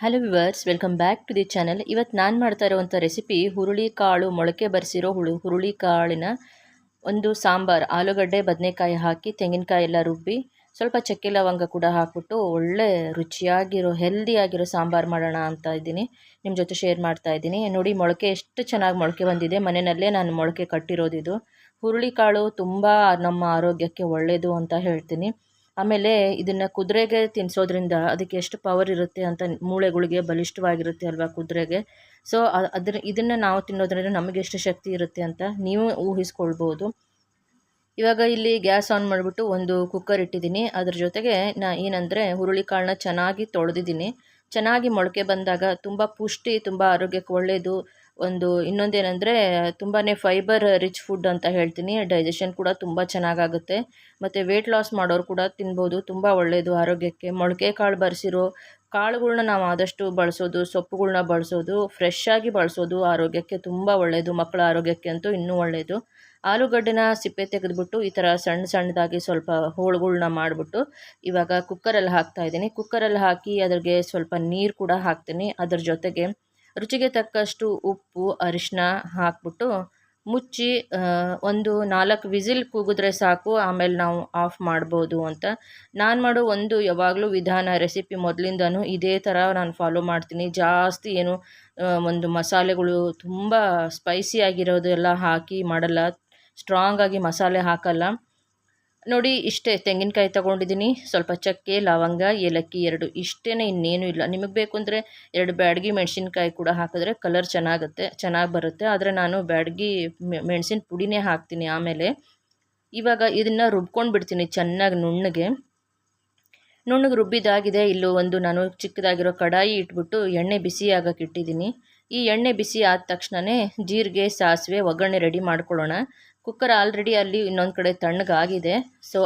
Hello viewers welcome back to the channel ಇವತ್ತು ನಾನು ಮಾಡ್ತಾ ಇರುವಂಥ ರೆಸಿಪಿ ಹುರುಳಿ ಕಾಳು ಮೊಳಕೆ ಬರೆಸಿರೋ ಹುಳು ಹುರುಳಿ ಕಾಳಿನ ಒಂದು ಸಾಂಬಾರು, ಆಲೂಗಡ್ಡೆ, ಬದನೆಕಾಯಿ ಹಾಕಿ, ತೆಂಗಿನಕಾಯಿ ಎಲ್ಲ ರುಬ್ಬಿ, ಸ್ವಲ್ಪ ಚಕ್ಕೆ ಲವಂಗ ಕೂಡ ಹಾಕ್ಬಿಟ್ಟು ಒಳ್ಳೆ ರುಚಿಯಾಗಿರೋ ಹೆಲ್ದಿಯಾಗಿರೋ ಸಾಂಬಾರು ಮಾಡೋಣ ಅಂತ ಇದ್ದೀನಿ. ನಿಮ್ಮ ಜೊತೆ ಶೇರ್ ಮಾಡ್ತಾ ಇದ್ದೀನಿ. ನೋಡಿ, ಮೊಳಕೆ ಎಷ್ಟು ಚೆನ್ನಾಗಿ ಮೊಳಕೆ ಬಂದಿದೆ. ಮನೆಯಲ್ಲೇ ನಾನು ಮೊಳಕೆ ಕಟ್ಟಿರೋದಿದು. ಹುರುಳಿ ಕಾಳು ತುಂಬ ನಮ್ಮ ಆರೋಗ್ಯಕ್ಕೆ ಒಳ್ಳೆಯದು ಅಂತ ಹೇಳ್ತೀನಿ. ಆಮೇಲೆ ಇದನ್ನು ಕುದುರೆಗೆ ತಿನ್ನಿಸೋದ್ರಿಂದ ಅದಕ್ಕೆ ಎಷ್ಟು ಪವರ್ ಇರುತ್ತೆ ಅಂತ ಮೂಳೆಗಳಿಗೆ ಬಲಿಷ್ಠವಾಗಿರುತ್ತೆ ಅಲ್ವಾ ಕುದುರೆಗೆ? ಸೊ ಅದ್ರ ಇದನ್ನು ನಾವು ತಿನ್ನೋದ್ರಿಂದ ನಮಗೆ ಎಷ್ಟು ಶಕ್ತಿ ಇರುತ್ತೆ ಅಂತ ನೀವು ಊಹಿಸ್ಕೊಳ್ಬೋದು. ಇವಾಗ ಇಲ್ಲಿ ಗ್ಯಾಸ್ ಆನ್ ಮಾಡಿಬಿಟ್ಟು ಒಂದು ಕುಕ್ಕರ್ ಇಟ್ಟಿದ್ದೀನಿ. ಅದ್ರ ಜೊತೆಗೆ ನಾ ಏನಂದರೆ ಹುರುಳಿ ಕಾಳನ್ನ ಚೆನ್ನಾಗಿ ತೊಳೆದಿದ್ದೀನಿ. ಚೆನ್ನಾಗಿ ಮೊಳಕೆ ಬಂದಾಗ ತುಂಬ ಪುಷ್ಟಿ, ತುಂಬ ಆರೋಗ್ಯಕ್ಕೆ ಒಳ್ಳೆಯದು ಒಂದು ಇನ್ನೊಂದೇನೆಂದರೆ ತುಂಬಾ ಫೈಬರ್ ರಿಚ್ ಫುಡ್ ಅಂತ ಹೇಳ್ತೀನಿ. ಡೈಜೆಷನ್ ಕೂಡ ತುಂಬ ಚೆನ್ನಾಗಾಗುತ್ತೆ. ಮತ್ತು ವೆಯ್ಟ್ ಲಾಸ್ ಮಾಡೋರು ಕೂಡ ತಿನ್ಬೋದು. ತುಂಬ ಒಳ್ಳೆಯದು ಆರೋಗ್ಯಕ್ಕೆ. ಮೊಳಕೆ ಕಾಳು ಬರೆಸಿರೋ ಕಾಳುಗಳ್ನ ನಾವು ಆದಷ್ಟು ಬಳಸೋದು ಸೊಪ್ಪುಗಳನ್ನ ಬಳಸೋದು ಫ್ರೆಶ್ ಆಗಿ ಬಳಸೋದು ಆರೋಗ್ಯಕ್ಕೆ ತುಂಬ ಒಳ್ಳೆಯದು ಮಕ್ಕಳ ಆರೋಗ್ಯಕ್ಕೆ ಅಂತೂ ಇನ್ನೂ ಒಳ್ಳೆಯದು ಆಲೂಗಡ್ಡೆನ ಸಿಪ್ಪೆ ತೆಗೆದುಬಿಟ್ಟು ಈ ಥರ ಸಣ್ಣ ಸಣ್ಣದಾಗಿ ಸ್ವಲ್ಪ ಹೋಳುಗಳ್ನ ಮಾಡಿಬಿಟ್ಟು ಇವಾಗ ಕುಕ್ಕರಲ್ಲಿ ಹಾಕ್ತಾ ಇದ್ದೀನಿ. ಕುಕ್ಕರಲ್ಲಿ ಹಾಕಿ ಅದ್ರಿಗೆ ಸ್ವಲ್ಪ ನೀರು ಕೂಡ ಹಾಕ್ತೀನಿ. ಅದ್ರ ಜೊತೆಗೆ ರುಚಿಗೆ ತಕ್ಕಷ್ಟು ಉಪ್ಪು ಅರಿಶಿನ ಹಾಕ್ಬಿಟ್ಟು ಮುಚ್ಚಿ ಒಂದು ನಾಲ್ಕು ವಿಸಿಲ್ ಕೂಗಿದ್ರೆ ಸಾಕು, ಆಮೇಲೆ ನಾವು ಆಫ್ ಮಾಡ್ಬೋದು ಅಂತ. ನಾನು ಮಾಡೋ ಒಂದು ಯಾವಾಗಲೂ ವಿಧಾನ, ರೆಸಿಪಿ ಮೊದಲಿಂದನೂ ಇದೇ ಥರ ನಾನು ಫಾಲೋ ಮಾಡ್ತೀನಿ. ಜಾಸ್ತಿ ಏನು ಒಂದು ಮಸಾಲೆಗಳು ತುಂಬ ಸ್ಪೈಸಿ ಆಗಿರೋದು ಎಲ್ಲ ಹಾಕಿ ಮಾಡಲ್ಲ. ಸ್ಟ್ರಾಂಗಾಗಿ ಮಸಾಲೆ ಹಾಕಲ್ಲ. ನೋಡಿ, ಇಷ್ಟೇ ತೆಂಗಿನಕಾಯಿ ತೊಗೊಂಡಿದ್ದೀನಿ. ಸ್ವಲ್ಪ ಚಕ್ಕೆ, ಲವಂಗ, ಏಲಕ್ಕಿ ಎರಡು. ಇಷ್ಟೇ ಇನ್ನೇನು ಇಲ್ಲ. ನಿಮಗೆ ಬೇಕು ಅಂದರೆ ಎರಡು ಬ್ಯಾಡಗಿ ಮೆಣಸಿನ್ಕಾಯಿ ಕೂಡ ಹಾಕಿದ್ರೆ ಕಲರ್ ಚೆನ್ನಾಗುತ್ತೆ, ಚೆನ್ನಾಗಿ ಬರುತ್ತೆ. ಆದರೆ ನಾನು ಬ್ಯಾಡಗಿ ಮೆಣಸಿನ ಪುಡಿನೇ ಹಾಕ್ತೀನಿ ಆಮೇಲೆ. ಇವಾಗ ಇದನ್ನು ರುಬ್ಕೊಂಡು ಬಿಡ್ತೀನಿ ಚೆನ್ನಾಗಿ ನುಣ್ಣಗೆ. ನುಣ್ಣಗೆ ರುಬ್ಬಿದಾಗಿದೆ. ಇಲ್ಲೂ ಒಂದು ನಾನು ಚಿಕ್ಕದಾಗಿರೋ ಕಡಾಯಿ ಇಟ್ಬಿಟ್ಟು ಎಣ್ಣೆ ಬಿಸಿ ಆಗಕ್ಕೆ ಇಟ್ಟಿದ್ದೀನಿ. ಈ ಎಣ್ಣೆ ಬಿಸಿ ಆದ ತಕ್ಷಣವೇ ಜೀರಿಗೆ, ಸಾಸಿವೆ, ಒಗ್ಗರಣೆ ರೆಡಿ ಮಾಡ್ಕೊಳ್ಳೋಣ. ಕುಕ್ಕರ್ ಆಲ್ರೆಡಿ ಅಲ್ಲಿ ಇನ್ನೊಂದು ಕಡೆ ತಣ್ಣಗಾಗಿದೆ. ಸೊ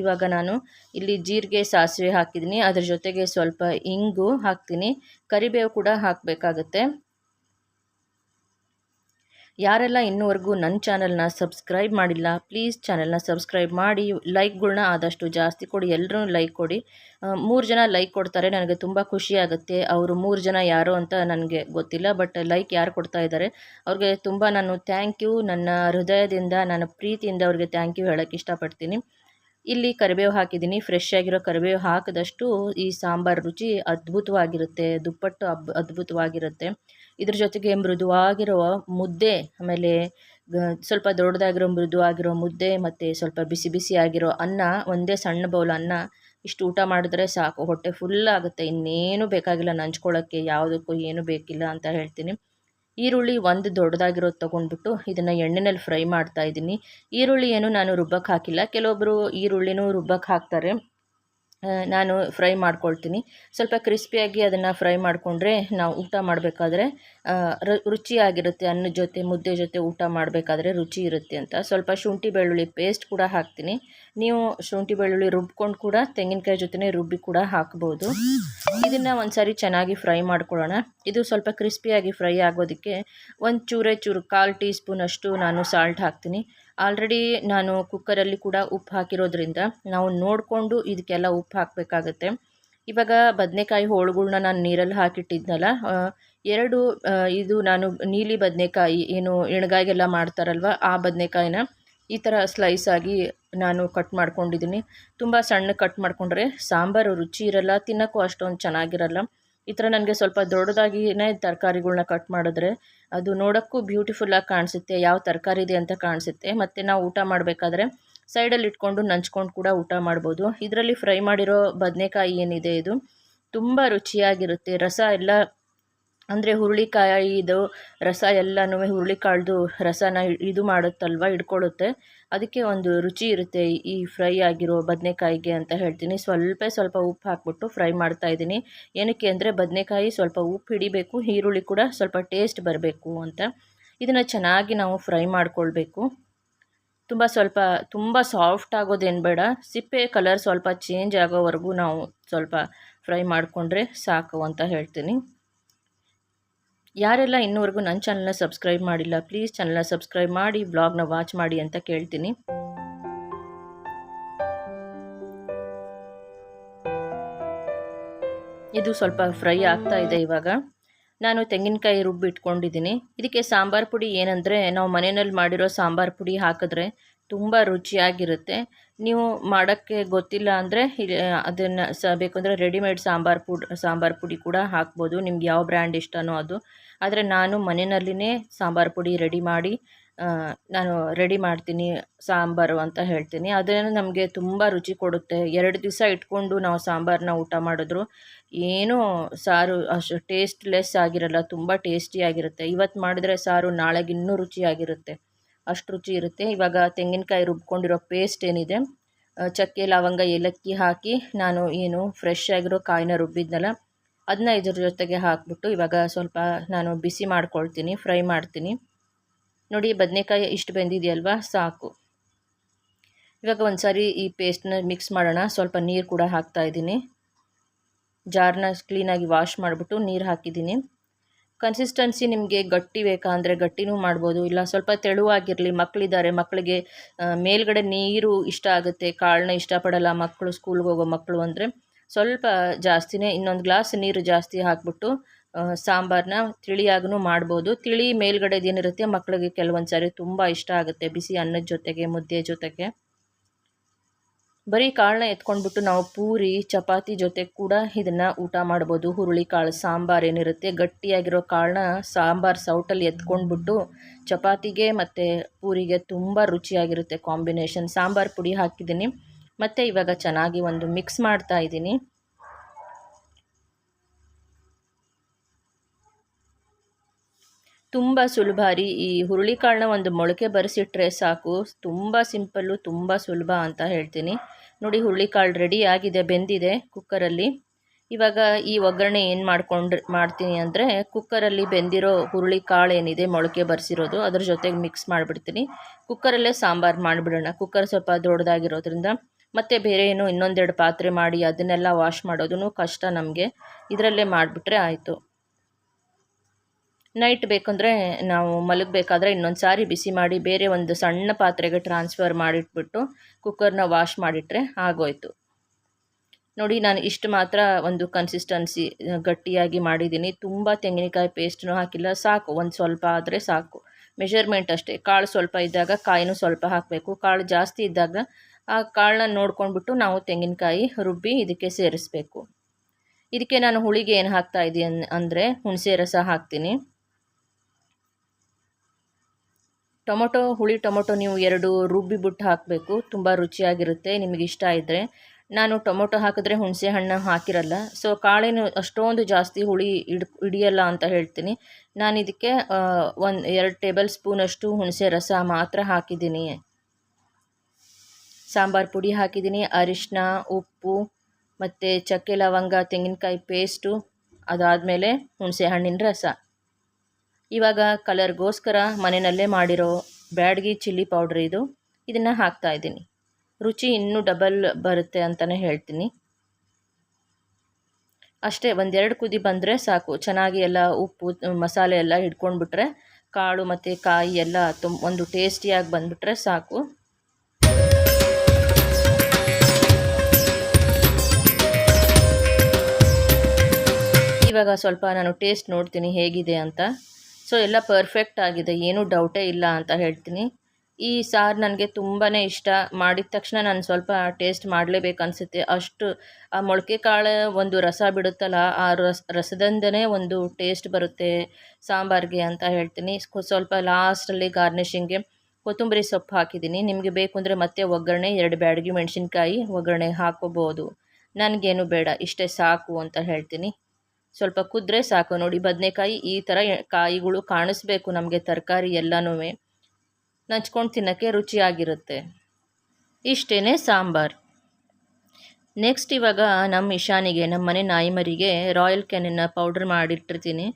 ಇವಾಗ ನಾನು ಇಲ್ಲಿ ಜೀರಿಗೆ ಸಾಸಿವೆ ಹಾಕಿದ್ದೀನಿ. ಅದ್ರ ಜೊತೆಗೆ ಸ್ವಲ್ಪ ಇಂಗು ಹಾಕ್ತೀನಿ. ಕರಿಬೇವು ಕೂಡ ಹಾಕಬೇಕಾಗತ್ತೆ. ಯಾರೆಲ್ಲ ಇನ್ನೂವರೆಗೂ ನನ್ನ ಚಾನಲ್ನ ಸಬ್ಸ್ಕ್ರೈಬ್ ಮಾಡಿಲ್ಲ, ಪ್ಲೀಸ್ ಚಾನಲ್ನ ಸಬ್ಸ್ಕ್ರೈಬ್ ಮಾಡಿ. ಲೈಕ್ಗಳ್ನ ಆದಷ್ಟು ಜಾಸ್ತಿ ಕೊಡಿ ಎಲ್ಲರೂ ಲೈಕ್ ಕೊಡಿ. ಮೂರು ಜನ ಲೈಕ್ ಕೊಡ್ತಾರೆ, ನನಗೆ ತುಂಬ ಖುಷಿ ಆಗುತ್ತೆ. ಅವರು ಮೂರು ಜನ ಯಾರು ಅಂತ ನನಗೆ ಗೊತ್ತಿಲ್ಲ, ಬಟ್ ಲೈಕ್ ಯಾರು ಕೊಡ್ತಾ ಇದ್ದಾರೆ, ಅವ್ರಿಗೆ ತುಂಬ ನಾನು ಥ್ಯಾಂಕ್ ಯು. ನನ್ನ ಹೃದಯದಿಂದ, ನನ್ನ ಪ್ರೀತಿಯಿಂದ ಅವ್ರಿಗೆ ಥ್ಯಾಂಕ್ ಯು ಹೇಳೋಕ್ಕೆ ಇಷ್ಟಪಡ್ತೀನಿ. ಇಲ್ಲಿ ಕರಿಬೇವು ಹಾಕಿದ್ದೀನಿ. ಫ್ರೆಶ್ ಆಗಿರೋ ಕರಿಬೇವು ಹಾಕಿದಷ್ಟು ಈ ಸಾಂಬಾರು ರುಚಿ ಅದ್ಭುತವಾಗಿರುತ್ತೆ. ದುಪ್ಪಟ್ಟು ಅಬ್, ಅದ್ಭುತವಾಗಿರುತ್ತೆ. ಇದ್ರ ಜೊತೆಗೆ ಮೃದುವಾಗಿರೋ ಮುದ್ದೆ, ಆಮೇಲೆ ಸ್ವಲ್ಪ ದೊಡ್ಡದಾಗಿರೋ ಮೃದುವಾಗಿರೋ ಮುದ್ದೆ, ಮತ್ತು ಸ್ವಲ್ಪ ಬಿಸಿ ಬಿಸಿ ಆಗಿರೋ ಅನ್ನ, ಒಂದೇ ಸಣ್ಣ ಬೌಲ್ ಅನ್ನ, ಇಷ್ಟು ಊಟ ಮಾಡಿದ್ರೆ ಸಾಕು. ಹೊಟ್ಟೆ ಫುಲ್ ಆಗುತ್ತೆ. ಇನ್ನೇನು ಬೇಕಾಗಿಲ್ಲ ನಂಚ್ಕೊಳ್ಳೋಕ್ಕೆ. ಯಾವುದಕ್ಕೂ ಏನು ಬೇಕಿಲ್ಲ ಅಂತ ಹೇಳ್ತೀನಿ. ಈರುಳ್ಳಿ ಒಂದು ದೊಡ್ಡದಾಗಿರೋದು ತೊಗೊಂಡ್ಬಿಟ್ಟು ಇದನ್ನು ಎಣ್ಣೆಯಲ್ಲಿ ಫ್ರೈ ಮಾಡ್ತಾ ಇದ್ದೀನಿ. ಏನು ನಾನು ರುಬ್ಬಕ್ಕೆ ಹಾಕಿಲ್ಲ. ಕೆಲವೊಬ್ಬರು ಈರುಳ್ಳಿನೂ ರುಬ್ಬಕ್ಕೆ ಹಾಕ್ತಾರೆ. ನಾನು ಫ್ರೈ ಮಾಡ್ಕೊಳ್ತೀನಿ. ಸ್ವಲ್ಪ ಕ್ರಿಸ್ಪಿಯಾಗಿ ಅದನ್ನು ಫ್ರೈ ಮಾಡಿಕೊಂಡ್ರೆ ನಾವು ಊಟ ಮಾಡಬೇಕಾದ್ರೆ ರುಚಿಯಾಗಿರುತ್ತೆ. ಅನ್ನದ ಜೊತೆ, ಮುದ್ದೆ ಜೊತೆ ಊಟ ಮಾಡಬೇಕಾದ್ರೆ ರುಚಿ ಇರುತ್ತೆ ಅಂತ. ಸ್ವಲ್ಪ ಶುಂಠಿ ಬೆಳ್ಳುಳ್ಳಿ ಪೇಸ್ಟ್ ಕೂಡ ಹಾಕ್ತೀನಿ. ನೀವು ಶುಂಠಿ ಬೆಳ್ಳುಳ್ಳಿ ರುಬ್ಕೊಂಡು ಕೂಡ ತೆಂಗಿನಕಾಯಿ ಜೊತೆನೇ ರುಬ್ಬಿ ಕೂಡ ಹಾಕ್ಬೋದು. ಇದನ್ನು ಒಂದು ಸಾರಿ ಚೆನ್ನಾಗಿ ಫ್ರೈ ಮಾಡ್ಕೊಳ್ಳೋಣ. ಇದು ಸ್ವಲ್ಪ ಕ್ರಿಸ್ಪಿಯಾಗಿ ಫ್ರೈ ಆಗೋದಕ್ಕೆ ಒಂದು ಚೂರೇ ಚೂರು ಕಾಲು ಟೀ ಸ್ಪೂನಷ್ಟು ನಾನು ಸಾಲ್ಟ್ ಹಾಕ್ತೀನಿ. ಆಲ್ರೆಡಿ ನಾನು ಕುಕ್ಕರಲ್ಲಿ ಕೂಡ ಉಪ್ಪು ಹಾಕಿರೋದ್ರಿಂದ ನಾವು ನೋಡಿಕೊಂಡು ಇದಕ್ಕೆಲ್ಲ ಉಪ್ಪು ಹಾಕಬೇಕಾಗತ್ತೆ. ಇವಾಗ ಬದನೆಕಾಯಿ ಹೋಳುಗಳ್ನ ನಾನು ನೀರಲ್ಲಿ ಹಾಕಿಟ್ಟಿದ್ನಲ್ಲ ಎರಡು ಇದು ನಾನು ನೀಲಿ ಬದನೆಕಾಯಿ ಏನು ಎಣ್ಗಾಯಿಗೆಲ್ಲ ಮಾಡ್ತಾರಲ್ವ, ಆ ಬದನೆಕಾಯಿನ ಈ ಥರ ಸ್ಲೈಸ್ ಆಗಿ ನಾನು ಕಟ್ ಮಾಡ್ಕೊಂಡಿದ್ದೀನಿ. ತುಂಬ ಸಣ್ಣ ಕಟ್ ಮಾಡಿಕೊಂಡ್ರೆ ಸಾಂಬಾರು ರುಚಿ ಇರಲ್ಲ, ತಿನ್ನೋಕ್ಕೂ ಅಷ್ಟೊಂದು ಚೆನ್ನಾಗಿರಲ್ಲ. ಈ ಥರ ನನಗೆ ಸ್ವಲ್ಪ ದೊಡ್ಡದಾಗಿಯೇ ತರಕಾರಿಗಳ್ನ ಕಟ್ ಮಾಡಿದ್ರೆ ಅದು ನೋಡೋಕ್ಕೂ ಬ್ಯೂಟಿಫುಲ್ಲಾಗಿ ಕಾಣಿಸುತ್ತೆ, ಯಾವ ತರಕಾರಿ ಇದೆ ಅಂತ ಕಾಣಿಸುತ್ತೆ. ಮತ್ತು ನಾವು ಊಟ ಮಾಡಬೇಕಾದ್ರೆ ಸೈಡಲ್ಲಿ ಇಟ್ಕೊಂಡು ನಂಚ್ಕೊಂಡು ಕೂಡ ಊಟ ಮಾಡ್ಬೋದು. ಇದರಲ್ಲಿ ಫ್ರೈ ಮಾಡಿರೋ ಬದನೆಕಾಯಿ ಏನಿದೆ ಇದು, ತುಂಬ ರುಚಿಯಾಗಿರುತ್ತೆ. ರಸ ಎಲ್ಲ ಅಂದರೆ ಹುರುಳಿಕಾಯಿದು ರಸ ಎಲ್ಲನೂ ಹುರುಳಿಕಾಳ್ದು ರಸನ ಇದು ಮಾಡುತ್ತಲ್ವ, ಹಿಡ್ಕೊಳ್ಳುತ್ತೆ. ಅದಕ್ಕೆ ಒಂದು ರುಚಿ ಇರುತ್ತೆ ಈ ಫ್ರೈ ಆಗಿರೋ ಬದನೆಕಾಯಿಗೆ ಅಂತ ಹೇಳ್ತೀನಿ. ಸ್ವಲ್ಪ ಸ್ವಲ್ಪ ಉಪ್ಪು ಹಾಕ್ಬಿಟ್ಟು ಫ್ರೈ ಮಾಡ್ತಾ ಇದ್ದೀನಿ. ಏನಕ್ಕೆ ಅಂದರೆ ಬದನೆಕಾಯಿ ಸ್ವಲ್ಪ ಉಪ್ಪು ಹಿಡಿಬೇಕು, ಈರುಳ್ಳಿ ಕೂಡ ಸ್ವಲ್ಪ ಟೇಸ್ಟ್ ಬರಬೇಕು ಅಂತ. ಇದನ್ನು ಚೆನ್ನಾಗಿ ನಾವು ಫ್ರೈ ಮಾಡ್ಕೊಳ್ಬೇಕು. ತುಂಬ ಸ್ವಲ್ಪ, ತುಂಬ ಸಾಫ್ಟ್ ಆಗೋದೇನು ಬೇಡ. ಸಿಪ್ಪೆ ಕಲರ್ ಸ್ವಲ್ಪ ಚೇಂಜ್ ಆಗೋವರೆಗೂ ನಾವು ಸ್ವಲ್ಪ ಫ್ರೈ ಮಾಡಿಕೊಂಡ್ರೆ ಸಾಕು ಅಂತ ಹೇಳ್ತೀನಿ. ಯಾರೆಲ್ಲ ಇನ್ನೂವರೆಗೂ ನನ್ನ ಚಾನಲ್ನ ಸಬ್ಸ್ಕ್ರೈಬ್ ಮಾಡಿಲ್ಲ, ಪ್ಲೀಸ್ ಚಾನಲ್ನ ಸಬ್ಸ್ಕ್ರೈಬ್ ಮಾಡಿ, ಬ್ಲಾಗ್ನ ವಾಚ್ ಮಾಡಿ ಅಂತ ಕೇಳ್ತೀನಿ. ಇದು ಸ್ವಲ್ಪ ಫ್ರೈ ಆಗ್ತಾ ಇದೆ ಇವಾಗ. ನಾನು ತೆಂಗಿನಕಾಯಿ ರುಬ್ಬಿ ಇಟ್ಕೊಂಡಿದ್ದೀನಿ ಇದಕ್ಕೆ ಸಾಂಬಾರು ಪುಡಿ ಏನಂದರೆ ನಾವು ಮನೆಯಲ್ಲಿ ಮಾಡಿರೋ ಸಾಂಬಾರು ಪುಡಿ ಹಾಕಿದ್ರೆ ತುಂಬ ರುಚಿಯಾಗಿರುತ್ತೆ. ನೀವು ಮಾಡೋಕ್ಕೆ ಗೊತ್ತಿಲ್ಲ ಅಂದರೆ ಅದನ್ನು ಸ ಬೇಕಂದರೆ ರೆಡಿಮೇಡ್ ಸಾಂಬಾರು ಪುಡ್, ಸಾಂಬಾರು ಪುಡಿ ಕೂಡ ಹಾಕ್ಬೋದು. ನಿಮ್ಗೆ ಯಾವ ಬ್ರ್ಯಾಂಡ್ ಇಷ್ಟನೋ ಅದು. ಆದರೆ ನಾನು ಮನೆಯಲ್ಲಿನೇ ಸಾಂಬಾರು ಪುಡಿ ರೆಡಿ ಮಾಡಿ ನಾನು ರೆಡಿ ಮಾಡ್ತೀನಿ, ಸಾಂಬಾರು ಅಂತ ಹೇಳ್ತೀನಿ. ಅದನ್ನು ನಮಗೆ ತುಂಬ ರುಚಿ ಕೊಡುತ್ತೆ. ಎರಡು ದಿವಸ ಇಟ್ಕೊಂಡು ನಾವು ಸಾಂಬಾರನ್ನ ಊಟ ಮಾಡಿದ್ರು, ಏನೂ ಸಾರು ಅಷ್ಟು ಟೇಸ್ಟ್ಲೆಸ್ ಆಗಿರಲ್ಲ, ತುಂಬ ಟೇಸ್ಟಿಯಾಗಿರುತ್ತೆ ಇವತ್ತು ಮಾಡಿದ್ರೆ ಸಾರು ನಾಳೆಗೆ ಇನ್ನೂ ರುಚಿಯಾಗಿರುತ್ತೆ. ಅಷ್ಟು ರುಚಿ ಇರುತ್ತೆ. ಇವಾಗ ತೆಂಗಿನಕಾಯಿ ರುಬ್ಕೊಂಡಿರೋ ಪೇಸ್ಟ್ ಏನಿದೆ ಚಕ್ಕೆ, ಲವಂಗ, ಏಲಕ್ಕಿ ಹಾಕಿ ನಾನು ಏನು ಫ್ರೆಶ್ ಆಗಿರೋ ಕಾಯಿನ ರುಬ್ಬಿದ್ನಲ್ಲ ಅದನ್ನ ಇದ್ರ ಜೊತೆಗೆ ಹಾಕ್ಬಿಟ್ಟು ಇವಾಗ ಸ್ವಲ್ಪ ನಾನು ಬಿಸಿ ಮಾಡ್ಕೊಳ್ತೀನಿ, ಫ್ರೈ ಮಾಡ್ತೀನಿ. ನೋಡಿ, ಬದನೆಕಾಯಿ ಇಷ್ಟು ಬೆಂದಿದೆಯಲ್ವಾ? ಸಾಕು. ಇವಾಗ ಒಂದು ಸಾರಿ ಈ ಪೇಸ್ಟ್ನ ಮಿಕ್ಸ್ ಮಾಡೋಣ. ಸ್ವಲ್ಪ ನೀರು ಕೂಡ ಹಾಕ್ತಾ ಇದ್ದೀನಿ. ಜಾರ್ನ ಕ್ಲೀನಾಗಿ ವಾಶ್ ಮಾಡಿಬಿಟ್ಟು ನೀರು ಹಾಕಿದ್ದೀನಿ. ಕನ್ಸಿಸ್ಟೆನ್ಸಿ ನಿಮಗೆ ಗಟ್ಟಿ ಬೇಕಾ? ಅಂದರೆ ಗಟ್ಟಿನೂ ಮಾಡ್ಬೋದು. ಇಲ್ಲ ಸ್ವಲ್ಪ ತೆಳುವಾಗಿರಲಿ. ಮಕ್ಕಳಿದ್ದಾರೆ ಮಕ್ಕಳಿಗೆ ಮೇಲ್ಗಡೆ ನೀರು ಇಷ್ಟ ಆಗುತ್ತೆ. ಕಾಳನ್ನ ಇಷ್ಟಪಡಲ್ಲ ಮಕ್ಕಳು ಸ್ಕೂಲ್ಗೆ ಹೋಗೋ ಮಕ್ಕಳು ಅಂದರೆ ಸ್ವಲ್ಪ ಜಾಸ್ತಿನೇ. ಇನ್ನೊಂದು ಗ್ಲಾಸ್ ನೀರು ಜಾಸ್ತಿ ಹಾಕ್ಬಿಟ್ಟು ಸಾಂಬಾರನ್ನ ತಿಳಿಯಾಗೂ ಮಾಡ್ಬೋದು. ತಿಳಿ ಮೇಲ್ಗಡೆದೇನಿರುತ್ತೆ ಮಕ್ಕಳಿಗೆ ಕೆಲವೊಂದು ಸಾರಿ ತುಂಬ ಇಷ್ಟ ಆಗುತ್ತೆ. ಬಿಸಿ ಅನ್ನದ ಜೊತೆಗೆ, ಮುದ್ದೆ ಜೊತೆಗೆ. ಬರೀ ಕಾಳನ್ನ ಎತ್ಕೊಂಡ್ಬಿಟ್ಟು ನಾವು ಪೂರಿ, ಚಪಾತಿ ಜೊತೆ ಕೂಡ ಇದನ್ನು ಊಟ ಮಾಡ್ಬೋದು. ಹುರುಳಿ ಕಾಳು ಸಾಂಬಾರು ಏನಿರುತ್ತೆ, ಗಟ್ಟಿಯಾಗಿರೋ ಕಾಳನ್ನ ಸಾಂಬಾರು ಸೌಟಲ್ಲಿ ಎತ್ಕೊಂಡ್ಬಿಟ್ಟು ಚಪಾತಿಗೆ ಮತ್ತು ಪೂರಿಗೆ ತುಂಬ ರುಚಿಯಾಗಿರುತ್ತೆ ಕಾಂಬಿನೇಷನ್. ಸಾಂಬಾರು ಪುಡಿ ಹಾಕಿದ್ದೀನಿ. ಮತ್ತು ಇವಾಗ ಚೆನ್ನಾಗಿ ಒಂದು ಮಿಕ್ಸ್ ಮಾಡ್ತಾ ಇದ್ದೀನಿ. ತುಂಬ ಸುಲಭ ರೀ ಈ ಹುರುಳಿಕಾಳನ್ನ ಒಂದು ಮೊಳಕೆ ಬರೆಸಿಟ್ರೆ ಸಾಕು. ತುಂಬ ಸಿಂಪಲ್ಲು, ತುಂಬ ಸುಲಭ ಅಂತ ಹೇಳ್ತೀನಿ. ನೋಡಿ ಹುರುಳಿಕಾಳು ರೆಡಿ ಆಗಿದೆ, ಬೆಂದಿದೆ ಕುಕ್ಕರಲ್ಲಿ ಇವಾಗ ಈ ಒಗ್ಗರಣೆ ಏನು ಮಾಡ್ಕೊಂಡು, ಮಾಡ್ತೀನಿ ಅಂದರೆ ಕುಕ್ಕರಲ್ಲಿ ಬೆಂದಿರೋ ಹುರುಳಿ ಕಾಳು ಏನಿದೆ ಮೊಳಕೆ ಬರೆಸಿರೋದು, ಅದ್ರ ಜೊತೆಗೆ ಮಿಕ್ಸ್ ಮಾಡಿಬಿಡ್ತೀನಿ. ಕುಕ್ಕರಲ್ಲೇ ಸಾಂಬಾರು ಮಾಡಿಬಿಡೋಣ ಕುಕ್ಕರ್ ಸ್ವಲ್ಪ ದೊಡ್ಡದಾಗಿರೋದ್ರಿಂದ. ಮತ್ತು ಬೇರೆ ಏನು ಇನ್ನೊಂದೆರಡು ಪಾತ್ರೆ ಮಾಡಿ ಅದನ್ನೆಲ್ಲ ವಾಶ್ ಮಾಡೋದು ಕಷ್ಟ ನಮಗೆ. ಇದರಲ್ಲೇ ಮಾಡಿಬಿಟ್ರೆ ಆಯಿತು. ನೈಟ್ ಬೇಕಂದರೆ ನಾವು ಮಲಗಬೇಕಾದ್ರೆ ಇನ್ನೊಂದು ಸಾರಿ ಬಿಸಿ ಮಾಡಿ ಬೇರೆ ಒಂದು ಸಣ್ಣ ಪಾತ್ರೆಗೆ ಟ್ರಾನ್ಸ್ಫರ್ ಮಾಡಿಟ್ಬಿಟ್ಟು ಕುಕ್ಕರ್ನ ವಾಶ್ ಮಾಡಿಟ್ರೆ ಆಗೋಯ್ತು. ನೋಡಿ, ನಾನು ಇಷ್ಟು ಮಾತ್ರ ಒಂದು ಕನ್ಸಿಸ್ಟೆನ್ಸಿ ಗಟ್ಟಿಯಾಗಿ ಮಾಡಿದ್ದೀನಿ. ತುಂಬ ತೆಂಗಿನಕಾಯಿ ಪೇಸ್ಟ್ನೂ ಹಾಕಿಲ್ಲ. ಸಾಕು, ಒಂದು ಸ್ವಲ್ಪ ಆದರೆ ಸಾಕು. ಮೆಷರ್ಮೆಂಟ್ ಅಷ್ಟೇ. ಕಾಳು ಸ್ವಲ್ಪ ಇದ್ದಾಗ ಕಾಯಿನೂ ಸ್ವಲ್ಪ ಹಾಕಬೇಕು. ಕಾಳು ಜಾಸ್ತಿ ಇದ್ದಾಗ ಆ ಕಾಳನ್ನ ನೋಡ್ಕೊಂಡ್ಬಿಟ್ಟು ನಾವು ತೆಂಗಿನಕಾಯಿ ರುಬ್ಬಿ ಇದಕ್ಕೆ ಸೇರಿಸ್ಬೇಕು. ಇದಕ್ಕೆ ನಾನು ಹುಳಿಗೆ ಏನು ಹಾಕ್ತಾ ಇದ್ದೀನಿ ಅಂದರೆ ಹುಣಸೆ ರಸ ಹಾಕ್ತೀನಿ. ಟೊಮೊಟೊ, ಹುಳಿ ಟೊಮೊಟೊ ನೀವು ಎರಡು ರುಬ್ಬಿಬಿಟ್ಟು ಹಾಕಬೇಕು. ತುಂಬ ರುಚಿಯಾಗಿರುತ್ತೆ, ನಿಮಗೆ ಇಷ್ಟ ಇದ್ದರೆ ನಾನು ಟೊಮೊಟೊ ಹಾಕಿದ್ರೆ ಹುಣಸೆ ಹಣ್ಣು ಹಾಕಿರಲ್ಲ. ಸೊ ಕಾಳೇನು ಅಷ್ಟೊಂದು ಜಾಸ್ತಿ ಹುಳಿ ಹಿಡ್ ಹಿಡಿಯಲ್ಲ ಅಂತ ಹೇಳ್ತೀನಿ. ನಾನು ಇದಕ್ಕೆ ಒಂದು ಎರಡು ಟೇಬಲ್ ಸ್ಪೂನಷ್ಟು ಹುಣಸೆ ರಸ ಮಾತ್ರ ಹಾಕಿದ್ದೀನಿ. ಸಾಂಬಾರು ಪುಡಿ ಹಾಕಿದ್ದೀನಿ ಅರಿಶಿನ ಉಪ್ಪು, ಮತ್ತು ಚಕ್ಕೆ ಲವಂಗ, ತೆಂಗಿನಕಾಯಿ ಪೇಸ್ಟು, ಅದಾದಮೇಲೆ ಹುಣಸೆ ಹಣ್ಣಿನ ರಸ. ಇವಾಗ ಕಲರ್ಗೋಸ್ಕರ ಮನೆಯಲ್ಲೇ ಮಾಡಿರೋ ಬ್ಯಾಡ್ಗಿ ಚಿಲ್ಲಿ ಪೌಡ್ರ್ ಇದು. ಇದನ್ನು ಹಾಕ್ತಾ ಇದ್ದೀನಿ. ರುಚಿ ಇನ್ನೂ ಡಬಲ್ ಬರುತ್ತೆ ಅಂತಲೇ ಹೇಳ್ತೀನಿ. ಅಷ್ಟೇ, ಒಂದೆರಡು ಕುದಿ ಬಂದರೆ ಸಾಕು. ಚೆನ್ನಾಗಿ ಎಲ್ಲ ಉಪ್ಪು, ಮಸಾಲೆ ಎಲ್ಲ ಹಿಡ್ಕೊಂಡ್ಬಿಟ್ರೆ, ಕಾಳು ಮತ್ತು ಕಾಯಿ ಎಲ್ಲ ತುಂಬ ಒಂದು ಟೇಸ್ಟಿಯಾಗಿ ಬಂದುಬಿಟ್ರೆ ಸಾಕು. ಇವಾಗ ಸ್ವಲ್ಪ ನಾನು ಟೇಸ್ಟ್ ನೋಡ್ತೀನಿ ಹೇಗಿದೆ ಅಂತ. ಸೊ ಎಲ್ಲ ಪರ್ಫೆಕ್ಟ್ ಆಗಿದೆ, ಏನೂ ಡೌಟೇ ಇಲ್ಲ ಅಂತ ಹೇಳ್ತೀನಿ. ಈ ಸಾರು ನನಗೆ ತುಂಬಾ ಇಷ್ಟ. ಮಾಡಿದ ತಕ್ಷಣ ನಾನು ಸ್ವಲ್ಪ ಟೇಸ್ಟ್ ಮಾಡಲೇಬೇಕು ಅನಿಸುತ್ತೆ. ಅಷ್ಟು, ಆ ಮೊಳಕೆ ಕಾಳು ಒಂದು ರಸ ಬಿಡುತ್ತಲ್ಲ, ಆ ರಸ, ರಸದಿಂದನೇ ಒಂದು ಟೇಸ್ಟ್ ಬರುತ್ತೆ ಸಾಂಬಾರಿಗೆ ಅಂತ ಹೇಳ್ತೀನಿ. ಸ್ವಲ್ಪ ಲಾಸ್ಟಲ್ಲಿ ಗಾರ್ನಿಷಿಂಗ್ಗೆ ಕೊತ್ತಂಬರಿ ಸೊಪ್ಪು ಹಾಕಿದ್ದೀನಿ. ನಿಮಗೆ ಬೇಕು ಅಂದರೆ ಮತ್ತೆ ಒಗ್ಗರಣೆ, ಎರಡು ಬ್ಯಾಡಗಿ ಮೆಣಸಿನ್ಕಾಯಿ ಒಗ್ಗರಣೆ ಹಾಕೋಬೋದು ನನಗೇನು ಬೇಡ, ಇಷ್ಟೇ ಸಾಕು ಅಂತ ಹೇಳ್ತೀನಿ. ಸ್ವಲ್ಪ ಕುದ್ರೆ ಸಾಕು. ನೋಡಿ, ಬದನೆಕಾಯಿ ಈ ಥರ ಕಾಯಿಗಳು ಕಾಣಿಸ್ಬೇಕು ನಮಗೆ ತರಕಾರಿ ಎಲ್ಲನೂ. ನಂಚ್ಕೊಂಡು ತಿನ್ನೋಕ್ಕೆ ರುಚಿಯಾಗಿರುತ್ತೆ. ಇಷ್ಟೇ ಸಾಂಬಾರು. ನೆಕ್ಸ್ಟ್ ಇವಾಗ ನಮ್ಮ ಇಶಾನಿಗೆ ನಮ್ಮ ಮನೆ ನಾಯಿ ಮರಿಗೆ ರಾಯಲ್ ಕ್ಯಾನಿನ ಪೌಡ್ರ್ ಮಾಡಿಟ್ಟಿರ್ತೀನಿ.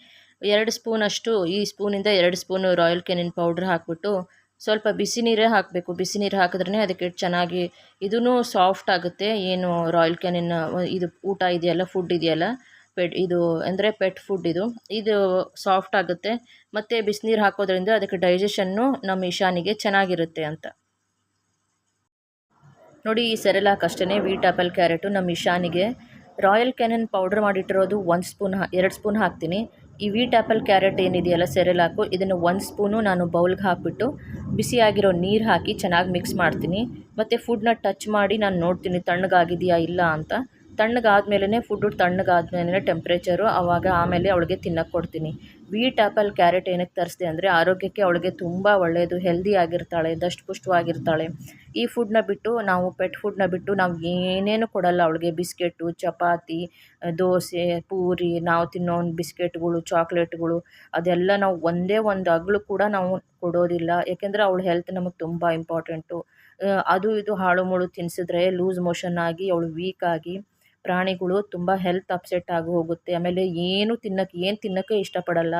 ಎರಡು ಸ್ಪೂನಷ್ಟು ಈ ಸ್ಪೂನಿಂದ ಎರಡು ಸ್ಪೂನು ರಾಯಲ್ ಕ್ಯಾನಿನ್ ಪೌಡ್ರ್ ಹಾಕ್ಬಿಟ್ಟು ಸ್ವಲ್ಪ ಬಿಸಿ ನೀರೇ ಹಾಕಬೇಕು. ಬಿಸಿ ನೀರು ಹಾಕಿದ್ರೇ ಅದಕ್ಕೆ ಚೆನ್ನಾಗಿ ಇದೂ ಸಾಫ್ಟ್ ಆಗುತ್ತೆ. ಏನು ರಾಯಲ್ ಕ್ಯಾನಿನ್ ಇದು ಊಟ ಇದೆಯಲ್ಲ, ಫುಡ್ ಇದೆಯಲ್ಲ ಪೆಟ್ ಇದು ಅಂದರೆ ಪೆಟ್ ಫುಡ್ ಇದು. ಇದು ಸಾಫ್ಟ್ ಆಗುತ್ತೆ. ಮತ್ತು ಬಿಸಿನೀರು ಹಾಕೋದ್ರಿಂದ ಅದಕ್ಕೆ ಡೈಜೆಷನ್ನು ನಮ್ಮ ಇಶಾನಿಗೆ ಚೆನ್ನಾಗಿರುತ್ತೆ ಅಂತ. ನೋಡಿ ಈ ಸೆರೆಲಾಕ್ ಅಷ್ಟೇ ವೀಟ್ ಆಪಲ್ ಕ್ಯಾರೆಟು ನಮ್ಮ ಇಶಾನಿಗೆ ರಾಯಲ್ ಕ್ಯಾನನ್ ಪೌಡ್ರ್ ಮಾಡಿಟ್ಟಿರೋದು ಒಂದು ಸ್ಪೂನ್ ಎರಡು ಸ್ಪೂನ್ ಹಾಕ್ತೀನಿ. ಈ ವೀಟ್ ಆ್ಯಪಲ್ ಕ್ಯಾರೆಟ್ ಏನಿದೆಯಲ್ಲ ಸೆರೆಲಾಕು, ಇದನ್ನು ಒಂದು ಸ್ಪೂನು ನಾನು ಬೌಲ್ಗೆ ಹಾಕಿಬಿಟ್ಟು ಬಿಸಿಯಾಗಿರೋ ನೀರು ಹಾಕಿ ಚೆನ್ನಾಗಿ ಮಿಕ್ಸ್ ಮಾಡ್ತೀನಿ. ಮತ್ತು ಫುಡ್ನ ಟಚ್ ಮಾಡಿ ನಾನು ನೋಡ್ತೀನಿ, ತಣ್ಣಗಾಗಿದೆಯಾ ಇಲ್ಲ ಅಂತ. ತಣ್ಣಗಾದ್ಮೇಲೆ ಫುಡ್ಡು ತಣ್ಣಗಾದ್ಮೇಲೆ ಟೆಂಪ್ರೇಚರು ಆವಾಗ ಆಮೇಲೆ ಅವಳಿಗೆ ತಿನ್ನಕ್ಕೆ ಕೊಡ್ತೀನಿ. ವೀಟ್ ಆ್ಯಪಲ್ ಕ್ಯಾರೆಟ್ ಏನಕ್ಕೆ ತರಿಸ್ದೆ ಅಂದರೆ ಆರೋಗ್ಯಕ್ಕೆ ಅವಳಿಗೆ ತುಂಬ ಒಳ್ಳೆಯದು ಹೆಲ್ದಿ ಆಗಿರ್ತಾಳೆ ದಷ್ಟಪುಷ್ಟವಾಗಿರ್ತಾಳೆ ಈ ಫುಡ್ನ ಬಿಟ್ಟು ನಾವು ಪೆಟ್ ಫುಡ್ನ ಬಿಟ್ಟು ನಾವು ಏನೇನು ಕೊಡಲ್ಲ ಅವಳಿಗೆ, ಬಿಸ್ಕೆಟು, ಚಪಾತಿ ದೋಸೆ, ಪೂರಿ, ನಾವು ತಿನ್ನೋ ಬಿಸ್ಕೆಟ್ಗಳು, ಚಾಕ್ಲೇಟ್ಗಳು, ಅದೆಲ್ಲ ನಾವು ಒಂದೇ ಒಂದು ಅಗಳು ಕೂಡ ನಾವು ಕೊಡೋದಿಲ್ಲ. ಯಾಕೆಂದರೆ ಅವಳ ಹೆಲ್ತ್ ನಮಗೆ ತುಂಬ ಇಂಪಾರ್ಟೆಂಟು ಅದು ಇದು ಹಾಳು ಮುಳು ತಿನ್ಸಿದ್ರೆ ಲೂಸ್ ಮೋಷನ್ ಆಗಿ ಅವಳು ವೀಕ್ ಆಗಿ ಪ್ರಾಣಿಗಳು ತುಂಬ ಹೆಲ್ತ್ ಅಪ್ಸೆಟ್ ಆಗಿ ಹೋಗುತ್ತೆ. ಆಮೇಲೆ ಏನು ತಿನ್ನೋಕ್ಕೆ ಏನು ತಿನ್ನೋಕ್ಕೆ ಇಷ್ಟಪಡಲ್ಲ.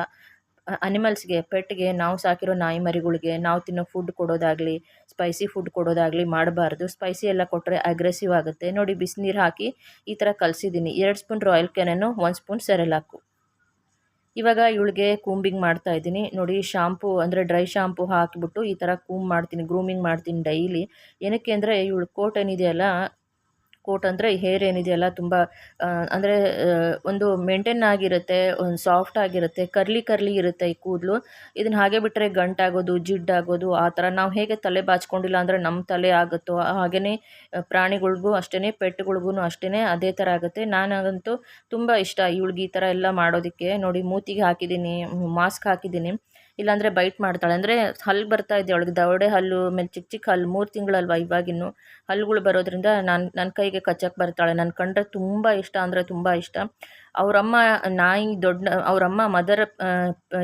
ಅನಿಮಲ್ಸ್ಗೆ ಪೆಟ್ಗೆ ನಾವು ಸಾಕಿರೋ ನಾಯಿ ಮರಿಗಳಿಗೆ ನಾವು ತಿನ್ನೋ ಫುಡ್ ಕೊಡೋದಾಗಲಿ ಸ್ಪೈಸಿ ಫುಡ್ ಕೊಡೋದಾಗಲಿ ಮಾಡಬಾರ್ದು. ಸ್ಪೈಸಿ ಎಲ್ಲ ಕೊಟ್ಟರೆ ಅಗ್ರೆಸಿವ್ ಆಗುತ್ತೆ. ನೋಡಿ ಬಿಸಿನೀರು ಹಾಕಿ ಈ ಥರ ಕಲಸಿದ್ದೀನಿ. ಎರಡು ಸ್ಪೂನ್ ರಾಯಲ್ ಕೆನೆನು ಒಂದು ಸ್ಪೂನ್ ಸೆರೆಲಾಕು. ಇವಾಗ ಇವಳಿಗೆ ಕೂಂಬಿಂಗ್ ಮಾಡ್ತಾ ಇದ್ದೀನಿ. ನೋಡಿ ಶಾಂಪು ಅಂದರೆ ಡ್ರೈ ಶಾಂಪು ಹಾಕಿಬಿಟ್ಟು ಈ ಥರ ಕೂಮ್ ಮಾಡ್ತೀನಿ ಗ್ರೂಮಿಂಗ್ ಮಾಡ್ತೀನಿ ಡೈಲಿ ಏನಕ್ಕೆ ಅಂದರೆ ಇವಳು ಕೋಟ್ ಏನಿದೆಯಲ್ಲ ಕೋಟ್ ಅಂದರೆ ಹೇರ್ ಏನಿದೆಯಲ್ಲ ತುಂಬ ಅಂದರೆ ಒಂದು ಮೇಂಟೈನ್ ಆಗಿರುತ್ತೆ, ಒಂದು ಸಾಫ್ಟ್ ಆಗಿರುತ್ತೆ, ಕರ್ಲಿ ಕರ್ಲಿ ಇರುತ್ತೆ ಈ ಕೂದಲು. ಇದನ್ನು ಹಾಗೆ ಬಿಟ್ಟರೆ ಗಂಟಾಗೋದು, ಜಿಡ್ಡಾಗೋದು, ಆ ಥರ ನಾವು ಹೇಗೆ ತಲೆ ಬಾಚ್ಕೊಂಡಿಲ್ಲ ಅಂದರೆ ನಮ್ಮ ತಲೆ ಆಗುತ್ತೋ ಹಾಗೆಯೇ ಪ್ರಾಣಿಗಳಿಗೂ ಅಷ್ಟೇ ಪೆಟ್ಗಳಿಗೂ ಅಷ್ಟೇ ಅದೇ ಥರ ಆಗುತ್ತೆ. ನಾನಂತೂ ತುಂಬ ಇಷ್ಟ ಇವಳಿಗೆ ಈ ಥರ ಎಲ್ಲ ಮಾಡೋದಕ್ಕೆ. ನೋಡಿ, ಮೂತಿಗೆ ಹಾಕಿದ್ದೀನಿ, ಮಾಸ್ಕ್ ಹಾಕಿದ್ದೀನಿ. ಇಲ್ಲಾಂದರೆ ಬೈಟ್ ಮಾಡ್ತಾಳೆ. ಅಂದರೆ ಹಲ್ಲು ಬರ್ತಾ ಇದೆ ಅವಳಿಗೆ. ದವಡೆ ಹಲ್ಲು ಮೇಲೆ ಚಿಕ್ಕ ಚಿಕ್ಕ ಹಲ್ಲು ಮೂರು ತಿಂಗಳಲ್ವ ಇವಾಗಿನ್ನು. ಹಲ್ಲುಗಳು ಬರೋದ್ರಿಂದ ನಾನು ನನ್ನ ಕೈಗೆ ಕಚ್ಚಕ್ಕೆ ಬರ್ತಾಳೆ. ನನ್ನ ಕಂಡ್ರೆ ತುಂಬ ಇಷ್ಟ, ಅಂದರೆ ತುಂಬ ಇಷ್ಟ. ಅವರಮ್ಮ ನಾಯಿ ದೊಡ್ಡ, ಅವರಮ್ಮ ಮದರ್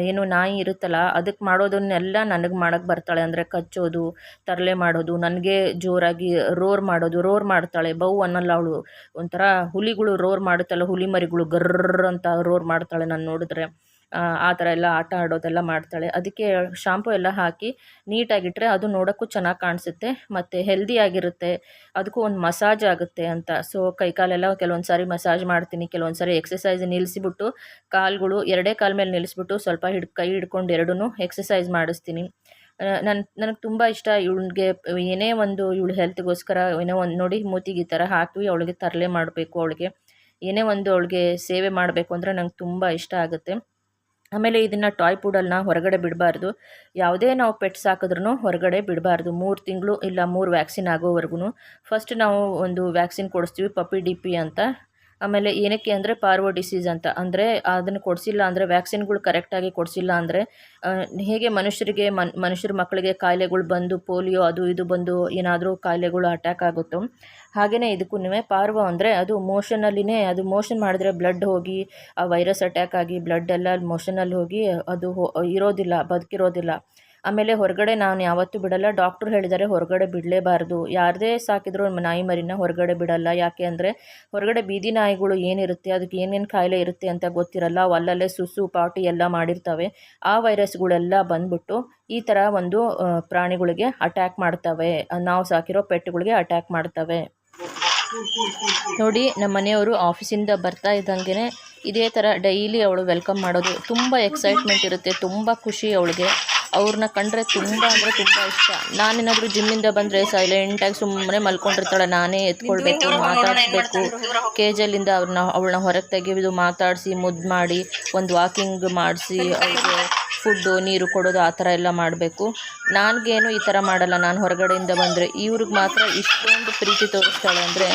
ಏನು ನಾಯಿ ಇರುತ್ತಲ್ಲ ಅದಕ್ಕೆ ಮಾಡೋದನ್ನೆಲ್ಲ ನನಗೆ ಮಾಡೋಕ್ಕೆ ಬರ್ತಾಳೆ. ಅಂದರೆ ಕಚ್ಚೋದು, ತರಲೆ ಮಾಡೋದು, ನನಗೆ ಜೋರಾಗಿ ರೋರ್ ಮಾಡೋದು, ರೋರ್ ಮಾಡ್ತಾಳೆ. ಬೌ ಅನ್ನಲ್ಲ ಅವಳು. ಒಂಥರ ಹುಲಿಗಳು ರೋರ್ ಮಾಡುತ್ತಲ್ಲ, ಹುಲಿ ಮರಿಗಳು ಅಂತ ರೋರ್ ಮಾಡ್ತಾಳೆ ನಾನು ನೋಡಿದ್ರೆ. ಆ ಥರ ಎಲ್ಲ ಆಟ ಆಡೋದೆಲ್ಲ ಮಾಡ್ತಾಳೆ. ಅದಕ್ಕೆ ಶಾಂಪು ಎಲ್ಲ ಹಾಕಿ ನೀಟಾಗಿಟ್ಟರೆ ಅದು ನೋಡೋಕ್ಕೂ ಚೆನ್ನಾಗಿ ಕಾಣಿಸುತ್ತೆ, ಮತ್ತು ಹೆಲ್ದಿಯಾಗಿರುತ್ತೆ ಅದಕ್ಕೂ ಒಂದು ಮಸಾಜ್ ಆಗುತ್ತೆ ಅಂತ. ಸೊ ಕೈಕಾಲೆಲ್ಲ ಕೆಲವೊಂದು ಸಾರಿ ಮಸಾಜ್ ಮಾಡ್ತೀನಿ, ಕೆಲವೊಂದು ಸಾರಿ ಎಕ್ಸಸೈಸ್ ನಿಲ್ಲಿಸಿಬಿಟ್ಟು ಕಾಲುಗಳು ಎರಡೇ ಕಾಲ ಮೇಲೆ ನಿಲ್ಲಿಸ್ಬಿಟ್ಟು ಸ್ವಲ್ಪ ಹಿಡ್, ಕೈ ಹಿಡ್ಕೊಂಡು ಎರಡೂ ಎಕ್ಸಸೈಸ್ ಮಾಡಿಸ್ತೀನಿ. ನನ್ನ ನನಗೆ ತುಂಬ ಇಷ್ಟ ಇವಳಿಗೆ, ಏನೇ ಒಂದು ಇವಳು ಹೆಲ್ತ್ಗೋಸ್ಕರ ಏನೋ ಒಂದು ನೋಡಿ ಮೂತಿಗೆ ಈ ಥರ ಹಾಕಿ ಅವಳಿಗೆ ತರಲೆ ಮಾಡಬೇಕು ಅವಳಿಗೆ. ಏನೇ ಒಂದು ಅವಳಿಗೆ ಸೇವೆ ಮಾಡಬೇಕು ಅಂದರೆ ನಂಗೆ ತುಂಬ ಇಷ್ಟ ಆಗುತ್ತೆ. ಆಮೇಲೆ ಇದನ್ನು ಟಾಯ್ ಪುಡಲ್ನ ಹೊರಗಡೆ ಬಿಡಬಾರ್ದು. ಯಾವುದೇ ನಾವು ಪೆಟ್ಸ್ ಸಾಕಿದ್ರೂ ಹೊರಗಡೆ ಬಿಡಬಾರ್ದು. ಮೂರು ತಿಂಗಳು ಇಲ್ಲ ಮೂರು ವ್ಯಾಕ್ಸಿನ್ ಆಗೋವರೆಗೂ ಫಸ್ಟ್ ನಾವು ಒಂದು ವ್ಯಾಕ್ಸಿನ್ ಕೊಡಿಸ್ತೀವಿ ಪಪ್ಪಿ ಡಿ ಪಿ ಅಂತ. ಆಮೇಲೆ ಏನಕ್ಕೆ ಅಂದರೆ ಪಾರ್ವೋ ಡಿಸೀಸ್ ಅಂತ. ಅಂದರೆ ಅದನ್ನು ಕೊಡಿಸಿಲ್ಲ ಅಂದರೆ ವ್ಯಾಕ್ಸಿನ್ಗಳು ಕರೆಕ್ಟಾಗಿ ಕೊಡಿಸಿಲ್ಲ ಅಂದರೆ ಹೇಗೆ ಮನುಷ್ಯರಿಗೆ ಮನ್, ಮನುಷ್ಯರ ಮಕ್ಕಳಿಗೆ ಕಾಯಿಲೆಗಳು ಬಂದು ಪೋಲಿಯೋ ಅದು ಇದು ಬಂದು ಏನಾದರೂ ಕಾಯಿಲೆಗಳು ಅಟ್ಯಾಕ್ ಆಗುತ್ತೋ ಹಾಗೆಯೇ ಇದಕ್ಕೂ ಪಾರ್ವೋ ಅಂದರೆ ಅದು ಮೋಷನಲ್ಲಿನೇ ಅದು ಮೋಷನ್ ಮಾಡಿದ್ರೆ ಬ್ಲಡ್ ಹೋಗಿ, ಆ ವೈರಸ್ ಅಟ್ಯಾಕ್ ಆಗಿ ಬ್ಲಡ್ ಎಲ್ಲ ಮೋಷನಲ್ಲಿ ಹೋಗಿ ಅದು ಇರೋದಿಲ್ಲ, ಬದುಕಿರೋದಿಲ್ಲ. ಆಮೇಲೆ ಹೊರಗಡೆ ನಾನು ಯಾವತ್ತೂ ಬಿಡಲ್ಲ. ಡಾಕ್ಟ್ರು ಹೇಳಿದ್ದಾರೆ ಹೊರಗಡೆ ಬಿಡಲೇಬಾರ್ದು. ಯಾರದೇ ಸಾಕಿದ್ರು ನಾಯಿ ಮರಿನ ಹೊರಗಡೆ ಬಿಡಲ್ಲ. ಯಾಕೆ ಅಂದರೆ ಹೊರಗಡೆ ಬೀದಿ ನಾಯಿಗಳು ಏನಿರುತ್ತೆ, ಅದಕ್ಕೆ ಏನೇನು ಕಾಯಿಲೆ ಇರುತ್ತೆ ಅಂತ ಗೊತ್ತಿರಲ್ಲ. ಅಲ್ಲಲ್ಲೇ ಸುಸು, ಪಾಟಿ ಎಲ್ಲ ಮಾಡಿರ್ತವೆ. ಆ ವೈರಸ್ಗಳೆಲ್ಲ ಬಂದ್ಬಿಟ್ಟು ಈ ಥರ ಒಂದು ಪ್ರಾಣಿಗಳಿಗೆ ಅಟ್ಯಾಕ್ ಮಾಡ್ತವೆ. ನಾವು ಸಾಕಿರೋ ಪೆಟ್ಟುಗಳಿಗೆ ಅಟ್ಯಾಕ್ ಮಾಡ್ತವೆ. ನೋಡಿ, ನಮ್ಮ ಮನೆಯವರು ಆಫೀಸಿಂದ ಬರ್ತಾ ಇದ್ದಂಗೆ ಇದೇ ಥರ ಡೈಲಿ ಅವಳು ವೆಲ್ಕಮ್ ಮಾಡೋದು. ತುಂಬ ಎಕ್ಸೈಟ್ಮೆಂಟ್ ಇರುತ್ತೆ. ತುಂಬ ಖುಷಿ ಅವಳಿಗೆ. ಅವ್ರನ್ನ ಕಂಡ್ರೆ ತುಂಬ ಅಂದರೆ ತುಂಬ ಇಷ್ಟ. ನಾನೇನಾದರೂ ಜಿಮ್ಮಿಂದ ಬಂದರೆ ಸೈಲೆಂಟಾಗಿ ಸುಮ್ಮನೆ ಮಲ್ಕೊಂಡಿರ್ತಾಳೆ. ನಾನೇ ಎತ್ಕೊಳ್ಬೇಕು ಮಾತಾಡಿಸ್ಬೇಕು ಕೇಜಲ್ಲಿಂದ ಅವ್ರನ್ನ ಅವಳನ್ನ ಹೊರಗೆ ತೆಗೆಯೋದು ಮಾತಾಡಿಸಿ ಮುದ್ದು ಮಾಡಿ ಒಂದು ವಾಕಿಂಗ್ ಮಾಡಿಸಿ ಅವ್ರಿಗೆ ಫುಡ್ಡು ನೀರು ಕೊಡೋದು, ಆ ಥರ ಎಲ್ಲ ಮಾಡಬೇಕು. ನನಗೇನು ಈ ಥರ ಮಾಡಲ್ಲ. ನಾನು ಹೊರಗಡೆಯಿಂದ ಬಂದರೆ ಇವ್ರಿಗೆ ಮಾತ್ರ ಇಷ್ಟೊಂದು ಪ್ರೀತಿ ತೋರಿಸ್ತಾಳೆ ಅಂದರೆ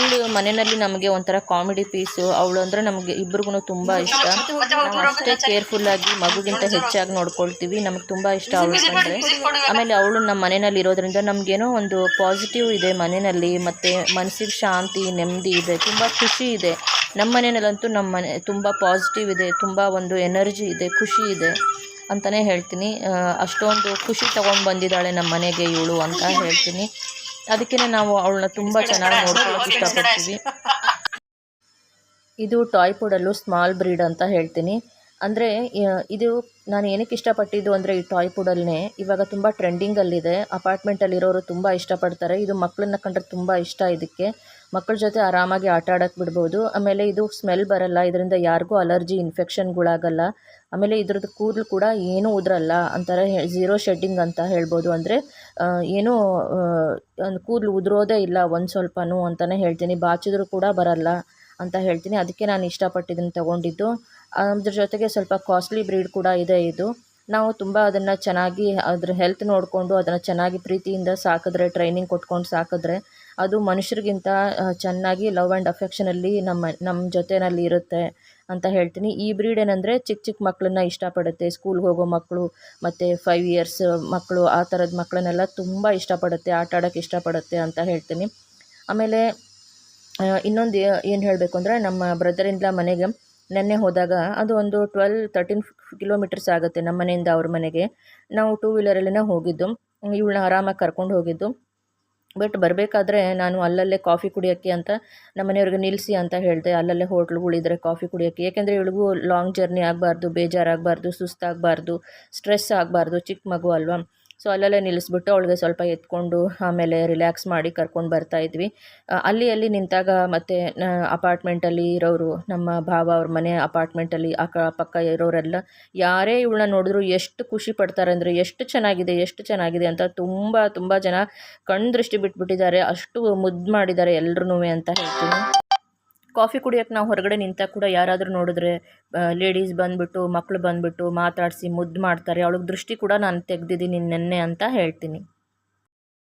ಇವಳು ಮನೆಯಲ್ಲಿ ನಮಗೆ ಒಂಥರ ಕಾಮಿಡಿ ಪೀಸು ಅವಳು ಅಂದರೆ ನಮಗೆ ಇಬ್ರಿಗೂ ತುಂಬ ಇಷ್ಟ. ನಾವು ಅಷ್ಟೇ ಕೇರ್ಫುಲ್ಲಾಗಿ ಮಗುಗಿಂತ ಹೆಚ್ಚಾಗಿ ನೋಡ್ಕೊಳ್ತೀವಿ. ನಮಗೆ ತುಂಬ ಇಷ್ಟ ಅವಳು ಅಂದರೆ ಆಮೇಲೆ ಅವಳು ನಮ್ಮ ಮನೆಯಲ್ಲಿ ಇರೋದ್ರಿಂದ ನಮಗೇನೋ ಒಂದು ಪಾಸಿಟಿವ್ ಇದೆ ಮನೆಯಲ್ಲಿ. ಮತ್ತು ಮನಸ್ಸಿಗೆ ಶಾಂತಿ, ನೆಮ್ಮದಿ ಇದೆ. ತುಂಬ ಖುಷಿ ಇದೆ. ನಮ್ಮ ಮನೆಯಲ್ಲಂತೂ ನಮ್ಮ ಮನೆ ತುಂಬ ಪಾಸಿಟಿವ್ ಇದೆ ತುಂಬ ಒಂದು ಎನರ್ಜಿ ಇದೆ ಖುಷಿ ಇದೆ ಅಂತಲೇ ಹೇಳ್ತೀನಿ. ಅಷ್ಟೊಂದು ಖುಷಿ ತೊಗೊಂಡು ಬಂದಿದ್ದಾಳೆ ನಮ್ಮ ಮನೆಗೆ ಇವಳು ಅಂತ ಹೇಳ್ತೀನಿ. ಅದಕ್ಕೆ ನಾವು ಅವಳನ್ನ ತುಂಬ ಚೆನ್ನಾಗಿ ನೋಡ್ಕೊಳ್ಳೋಕೆ ಇಷ್ಟಪಡ್ತೀವಿ. ಇದು ಟಾಯ್ ಪುಡಲ್ಲು ಸ್ಮಾಲ್ ಬ್ರೀಡ್ ಅಂತ ಹೇಳ್ತೀನಿ. ಅಂದರೆ ಇದು ನಾನು ಏನಕ್ಕೆ ಇಷ್ಟಪಟ್ಟಿದ್ದು ಅಂದರೆ ಈ ಟಾಯ್ ಪುಡಲ್ನೇ ಇವಾಗ ತುಂಬ ಟ್ರೆಂಡಿಂಗಲ್ಲಿದೆ ಅಪಾರ್ಟ್ಮೆಂಟಲ್ಲಿರೋರು ತುಂಬ ಇಷ್ಟಪಡ್ತಾರೆ. ಇದು ಮಕ್ಕಳನ್ನ ಕಂಡ್ರೆ ತುಂಬ ಇಷ್ಟ ಇದಕ್ಕೆ. ಮಕ್ಕಳ ಜೊತೆ ಆರಾಮಾಗಿ ಆಟ ಆಡೋಕ್ಕೆ ಬಿಡ್ಬೋದು. ಆಮೇಲೆ ಇದು ಸ್ಮೆಲ್ ಬರಲ್ಲ, ಇದರಿಂದ ಯಾರಿಗೂ ಅಲರ್ಜಿ ಇನ್ಫೆಕ್ಷನ್ಗಳಾಗಲ್ಲ ಆಮೇಲೆ ಇದ್ರದ್ದು ಕೂದಲು ಕೂಡ ಏನೂ ಉದ್ರಲ್ಲ ಅಂತಾರೆ. ಝೀರೋ ಶೆಡ್ಡಿಂಗ್ ಅಂತ ಹೇಳ್ಬೋದು. ಅಂದರೆ ಏನೂ ಕೂದಲು ಉದುರೋದೇ ಇಲ್ಲ ಒಂದು ಸ್ವಲ್ಪನೂ ಅಂತಲೇ ಹೇಳ್ತೀನಿ. ಬಾಚಿದ್ರು ಕೂಡ ಬರಲ್ಲ ಅಂತ ಹೇಳ್ತೀನಿ. ಅದಕ್ಕೆ ನಾನು ಇಷ್ಟಪಟ್ಟಿದ್ದನ್ನು ತೊಗೊಂಡಿದ್ದು. ಅದ್ರ ಜೊತೆಗೆ ಸ್ವಲ್ಪ ಕಾಸ್ಟ್ಲಿ ಬ್ರೀಡ್ ಕೂಡ ಇದೆ ಇದು. ನಾವು ತುಂಬ ಅದನ್ನು ಚೆನ್ನಾಗಿ ಅದ್ರ ಹೆಲ್ತ್ ನೋಡಿಕೊಂಡು ಅದನ್ನು ಚೆನ್ನಾಗಿ ಪ್ರೀತಿಯಿಂದ ಸಾಕಿದ್ರೆ ಟ್ರೈನಿಂಗ್ ಕೊಟ್ಕೊಂಡು ಸಾಕಿದ್ರೆ ಅದು ಮನುಷ್ಯರಿಗಿಂತ ಚೆನ್ನಾಗಿ ಲವ್ ಆ್ಯಂಡ್ ಅಫೆಕ್ಷನಲ್ಲಿ ನಮ್ಮ ನಮ್ಮ ಜೊತೆಯಲ್ಲಿ ಇರುತ್ತೆ ಅಂತ ಹೇಳ್ತೀನಿ. ಈ ಬ್ರೀಡ್ ಏನಂದರೆ ಚಿಕ್ಕ ಚಿಕ್ಕ ಮಕ್ಕಳನ್ನ ಇಷ್ಟಪಡುತ್ತೆ. ಸ್ಕೂಲ್ಗೆ ಹೋಗೋ ಮಕ್ಕಳು ಮತ್ತು ಫೈವ್ ಇಯರ್ಸ್ ಮಕ್ಕಳು ಆ ಥರದ ಮಕ್ಕಳನ್ನೆಲ್ಲ ತುಂಬ ಇಷ್ಟಪಡುತ್ತೆ, ಆಟ ಆಡೋಕ್ಕೆ ಇಷ್ಟಪಡುತ್ತೆ ಅಂತ ಹೇಳ್ತೀನಿ. ಆಮೇಲೆ ಇನ್ನೊಂದು ಏನು ಹೇಳಬೇಕು ಅಂದರೆ ನಮ್ಮ ಬ್ರದರಿಂದ ಮನೆಗೆ ನೆನ್ನೆ ಹೋದಾಗ ಅದು ಒಂದು ಟ್ವೆಲ್ ತರ್ಟೀನ್ ಕಿಲೋಮೀಟರ್ಸ್ ಆಗುತ್ತೆ ನಮ್ಮ ಮನೆಯಿಂದ ಅವ್ರ ಮನೆಗೆ. ನಾವು ಟೂ ವೀಲರಲ್ಲೇ ಹೋಗಿದ್ದು. ಇವಳನ್ನ ಆರಾಮಾಗಿ ಕರ್ಕೊಂಡು ಹೋಗಿದ್ದು. ಬಟ್ ಬರಬೇಕಾದ್ರೆ ನಾನು ಅಲ್ಲಲ್ಲೇ ಕಾಫಿ ಕುಡಿಯೋಕ್ಕೆ ಅಂತ ನಮ್ಮ ಮನೆಯವ್ರಿಗೆ ನಿಲ್ಲಿಸಿ ಅಂತ ಹೇಳಿದೆ. ಅಲ್ಲಲ್ಲೇ ಹೋಟ್ಲುಗಳಿದ್ರೆ ಕಾಫಿ ಕುಡಿಯೋಕ್ಕೆ. ಏಕೆಂದರೆ ಇವಳಿಗೂ ಲಾಂಗ್ ಜರ್ನಿ ಆಗಬಾರ್ದು, ಬೇಜಾರಾಗಬಾರ್ದು, ಸುಸ್ತಾಗಬಾರ್ದು ಸ್ಟ್ರೆಸ್ ಆಗಬಾರ್ದು, ಚಿಕ್ಕ ಮಗು ಅಲ್ವಾ? ಸೊ ಅಲ್ಲಲ್ಲೇ ನಿಲ್ಲಿಸ್ಬಿಟ್ಟು ಅವಳಿಗೆ ಸ್ವಲ್ಪ ಎತ್ಕೊಂಡು ಆಮೇಲೆ ರಿಲ್ಯಾಕ್ಸ್ ಮಾಡಿ ಕರ್ಕೊಂಡು ಬರ್ತಾ ಇದ್ವಿ. ಅಲ್ಲಿ ಅಲ್ಲಿ ನಿಂತಾಗ ಮತ್ತೆ ಅಪಾರ್ಟ್ಮೆಂಟಲ್ಲಿ ಇರೋರು, ನಮ್ಮ ಭಾವ ಅವ್ರ ಮನೆ ಅಪಾರ್ಟ್ಮೆಂಟಲ್ಲಿ ಅಕ್ಕ ಪಕ್ಕ ಇರೋರೆಲ್ಲ ಯಾರೇ ಇವಳನ್ನ ನೋಡಿದ್ರು ಎಷ್ಟು ಖುಷಿ ಪಡ್ತಾರೆ ಅಂದರೆ ಎಷ್ಟು ಚೆನ್ನಾಗಿದೆ ಎಷ್ಟು ಚೆನ್ನಾಗಿದೆ ಅಂತ ತುಂಬ ತುಂಬ ಜನ ಕಣ್ಣು ದೃಷ್ಟಿ ಬಿಟ್ಬಿಟ್ಟಿದ್ದಾರೆ. ಅಷ್ಟು ಮುದ್ದು ಮಾಡಿದ್ದಾರೆ ಎಲ್ರೂ ಅಂತ ಹೇಳ್ತೀನಿ. ಕಾಫಿ ಕುಡಿಯೋಕ್ಕೆ ನಾವು ಹೊರಗಡೆ ನಿಂತ ಕೂಡ ಯಾರಾದರೂ ನೋಡಿದ್ರೆ ಲೇಡೀಸ್ ಬಂದುಬಿಟ್ಟು ಮಕ್ಕಳು ಬಂದುಬಿಟ್ಟು ಮಾತಾಡಿಸಿ ಮುದ್ದು ಮಾಡ್ತಾರೆ. ಅವಳಿಗೆ ದೃಷ್ಟಿ ಕೂಡ ನಾನು ತೆಗ್ದಿದ್ದೀನಿ ನೆನ್ನೆ ಅಂತ ಹೇಳ್ತೀನಿ.